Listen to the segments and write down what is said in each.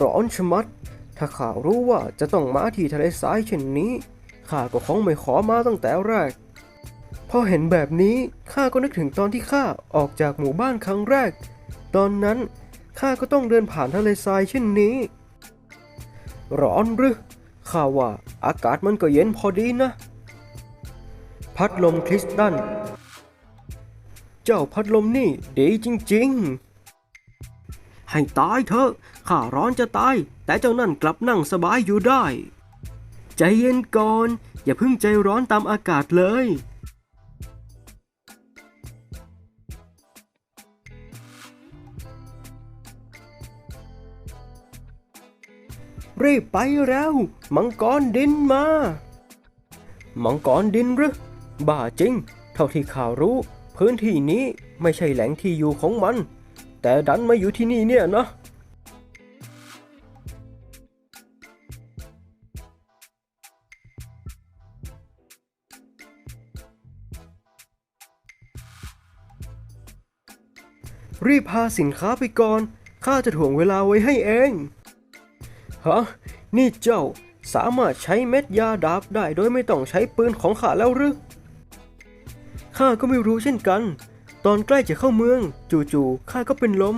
ร้อนชะมัด ถ้าข้ารู้ว่าจะต้องมาที่ทะเลทรายเช่นนี้ข้าก็คงไม่ขอมาตั้งแต่แรกพอเห็นแบบนี้ข้าก็นึกถึงตอนที่ข้าออกจากหมู่บ้านครั้งแรก ตอนนั้นข้าก็ต้องเดินผ่านทะเลทรายเช่นนี้ ร้อนหรือข้าว่าอากาศมันก็เย็นพอดีนะ พัดลมคริสตัลเจ้าพัดลมนี่ดีจริง ๆ ให้ตายเถอะ ข้าร้อนจะตาย แต่เจ้านั่นกลับนั่งสบายอยู่ได้ ใจเย็นก่อน อย่าเพิ่งใจร้อนตามอากาศเลย รีบไปแล้ว มังกรดินมา มังกรดินหรือ บ้าจริง เท่าที่ข่าวรู้ พื้นที่นี้ไม่ใช่แหล่งที่อยู่ของมัน แต่ดันมาอยู่ที่นี่เนี่ยนะรีบพาสินค้าไปก่อน ข้าจะถ่วงเวลาไว้ให้เอง ฮะ นี่เจ้าสามารถใช้เม็ดยาดาบได้โดยไม่ต้องใช้ปืนของข้าแล้วหรือ ข้าก็ไม่รู้เช่นกัน ตอนใกล้จะเข้าเมือง จู่ๆข้าก็เป็นลม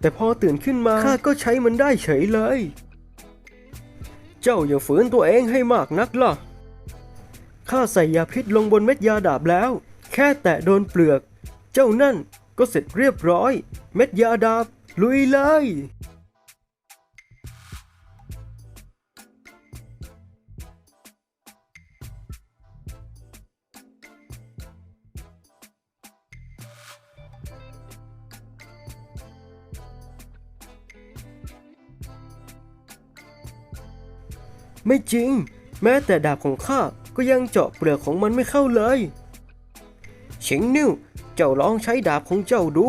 แต่พอตื่นขึ้นมาข้าก็ใช้มันได้เฉยเลย เจ้าอย่าฝืนตัวเองให้มากนักล่ะข้าใส่ยาพิษลงบนเม็ดยาดาบแล้ว แค่แตะโดนเปลือก เจ้านั่นก็เสร็จเรียบร้อย เม็ดยาดาบลุยเลย ไม่จริง แม้แต่ดาบของข้าก็ยังเจาะเปลือกของมันไม่เข้าเลยชิงนิ้ว เจ้าลองใช้ดาบของเจ้าดู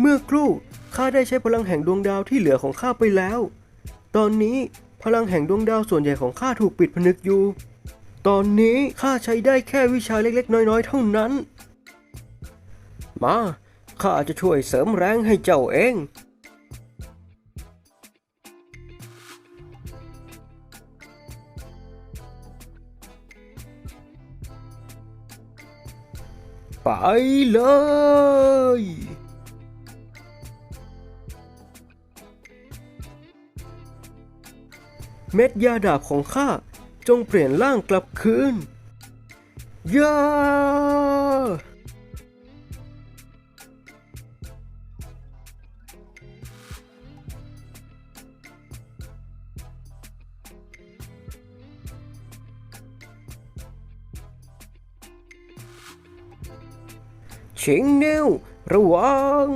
เมื่อครู่ข้าได้ใช้พลังแห่งดวงดาวที่เหลือของข้าไปแล้ว ตอนนี้พลังแห่งดวงดาวส่วนใหญ่ของข้าถูกปิดผนึกอยู่ ตอนนี้ข้าใช้ได้แค่วิชาเล็กๆ น้อยๆ เท่านั้น มา ข้าจะช่วยเสริมแรงให้เจ้าเอง ไปเลย เม็ดยาดาบของข้าจงเปลี่ยนร่างกลับคืนยา ชิงนิ้วระวัง